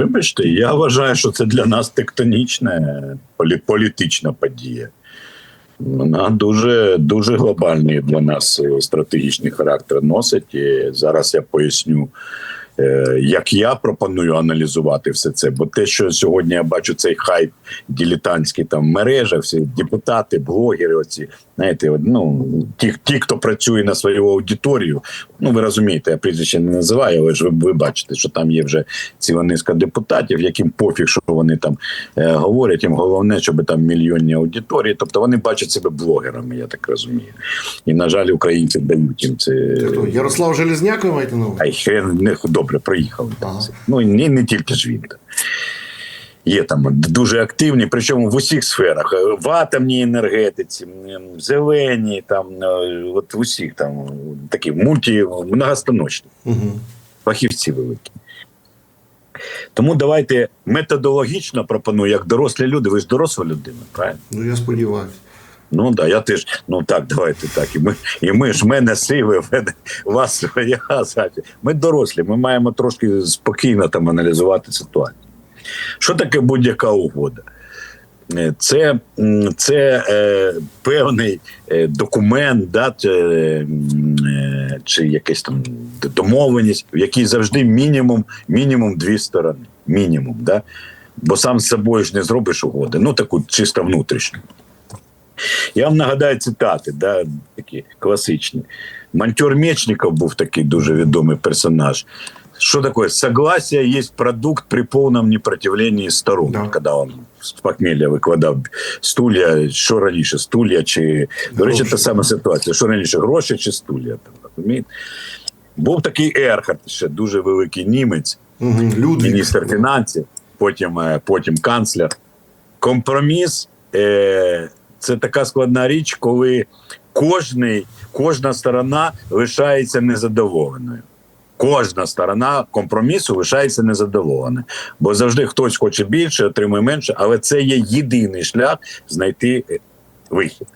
Вибачте, я вважаю, що це для нас тектонічна політична подія. Вона дуже дуже глобальний для нас стратегічний характер носить. І зараз я поясню, як я пропоную аналізувати все це. Бо те, що сьогодні я бачу цей хайп дилетантський там в мережах, всі депутати, блогери, оці знаєте, ну ті, ті, хто працює на свою аудиторію. Ну ви розумієте, я прізвище не називаю, але ж ви, ви бачите, що там є вже ціла низка депутатів, яким пофіг, що вони там е, говорять. Їм головне, щоб там мільйонні аудиторії. Тобто вони бачать себе блогерами, я так розумію. І на жаль, українці дають їм це. Це? Ярослав Железняк, ви маєте на увазі? Ай, хрен не добре приїхали. Ага. Ну і не, не тільки ж він. Є там дуже активні, причому в усіх сферах: в атомній енергетиці, в зеленій, там е, от в усіх там такі мульті многостаночні Угу. фахівці великі. Тому давайте методологічно пропоную, як дорослі люди. Ви ж доросла людина, правильно? Ну я сподіваюся. Ну да, я теж. Ну так, давайте так. І ми, і ми ж мене мене вас своя. Ми дорослі, ми маємо трошки спокійно там аналізувати ситуацію. Що таке будь-яка угода? Е, Це, це е, певний е, документ, да, чи, е, чи якась там домовленість, в якій завжди мінімум, мінімум дві сторони. Мінімум, да? бо сам з собою ж не зробиш угоди. Ну, таку чисто внутрішню. Я вам нагадаю цитати, да, такі класичні. Монтер Мечников був такий дуже відомий персонаж. Что такое? Согласие есть продукт при повному непротивлении сторон. Да. Когда он з похмілля викладав стулья, що раніше, стулья чи. До речі, Гроші. та сама ситуація. Що раніше, гроші чи стулья? Там, розумієте? Був такий Ерхард, ще дуже великий німець, Угу. Людвіг. міністр фінансів, потім, е, потім канцлер. Компроміс е, це така складна річ, коли кожний, кожна сторона лишається незадоволеною. Кожна сторона компромісу лишається незадоволеною. Бо завжди хтось хоче більше, отримує менше, але це є єдиний шлях знайти е, вихід.